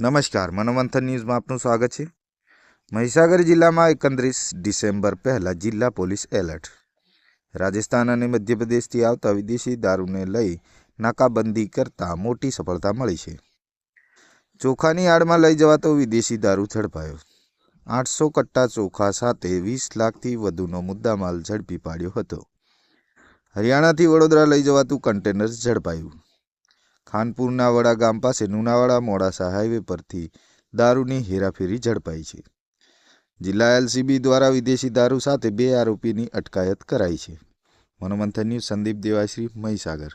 નમસ્કાર, મનોમંથન ન્યૂઝમાં આપનું સ્વાગત છે. મહીસાગર જિલ્લામાં એકત્રીસ ડિસેમ્બર પહેલાં જિલ્લા પોલીસ એલર્ટ. રાજસ્થાન અને મધ્યપ્રદેશથી આવતા વિદેશી દારૂને લઈ નાકાબંધી કરતા મોટી સફળતા મળી છે. ચોખાની આડમાં લઈ જવાતો વિદેશી દારૂ ઝડપાયો. આઠસો કટ્ટા ચોખા સાથે વીસ લાખથી વધુનો મુદ્દામાલ ઝડપી પાડ્યો હતો. હરિયાણાથી વડોદરા લઈ જવાતું કન્ટેનર ઝડપાયું. ખાનપુરના વડા ગામ પાસે લુણાવાડા મોડાસા હાઈવે પરથી દારૂની હેરાફેરી ઝડપાઈ છે. જિલ્લા એલસીબી દ્વારા વિદેશી દારૂ સાથે બે આરોપીની અટકાયત કરાઈ છે. મનોમંથન ન્યૂઝ સંદીપ દેવાશ્રી મહીસાગર.